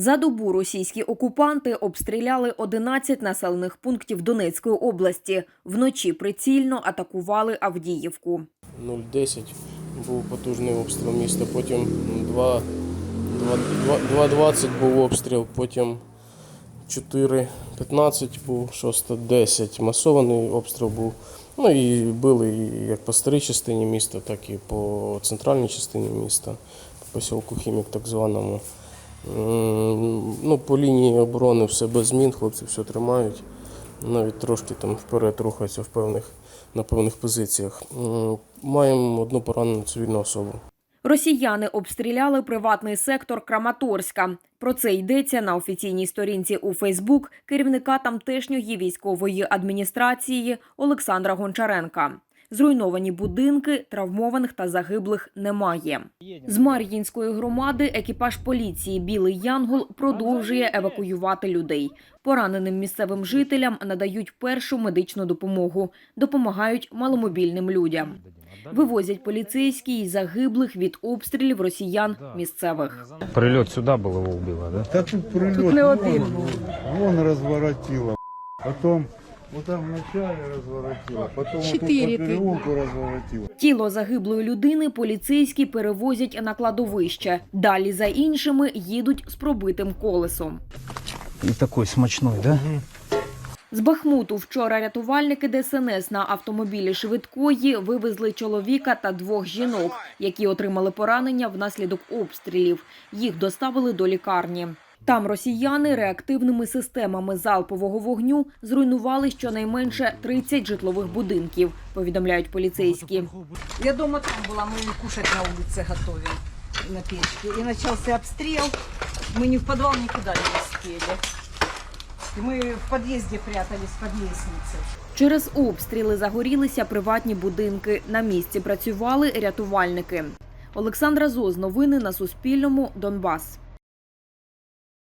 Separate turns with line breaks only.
За добу російські окупанти обстріляли 11 населених пунктів Донецької області. Вночі прицільно атакували Авдіївку.
0,10 був потужний обстріл міста, потім 2, 2,20 був обстріл, потім 4,15 був, 6,10 масований обстріл був. Ну і били як по старій частині міста, так і по центральній частині міста, по посілку Хімік так званому. Ну, по лінії оборони все без змін, хлопці все тримають. Навіть трошки там вперед рухаються в певних, на певних позиціях. Маємо одну поранену цивільну особу.
Росіяни обстріляли приватний сектор Краматорська. Про це йдеться на офіційній сторінці у Фейсбук керівника тамтешньої військової адміністрації Олександра Гончаренка. Зруйновані будинки, травмованих та загиблих немає. З Мар'їнської громади екіпаж поліції Білий Янгол продовжує евакуювати людей. Пораненим місцевим жителям надають першу медичну допомогу, допомагають маломобільним людям. Вивозять поліцейські й загиблих від обстрілів росіян місцевих.
Прильот сюди було убило, да?
Та тут прильот тут не один вон розворотило. Потом вот там вначале разворотило, потом вот тут по переулку разворотило.
Тіло загиблої людини поліцейські перевозять на кладовище. Далі за іншими їдуть з пробитим колесом.
І такий смачний, да?
З Бахмуту вчора рятувальники ДСНС на автомобілі швидкої вивезли чоловіка та двох жінок, які отримали поранення внаслідок обстрілів. Їх доставили до лікарні. Там росіяни реактивними системами залпового вогню зруйнували щонайменше 30 житлових будинків, повідомляють поліцейські.
Я дома там была, мы кушать на улице готовим на печке. И начался обстрел. Мы ни в подвал никуда не успели. И мы в подъезде прятались под лестницей.
Через обстріли загорілися приватні будинки. На місці працювали рятувальники. Олександра Зоз. Новини на Суспільному. Донбас.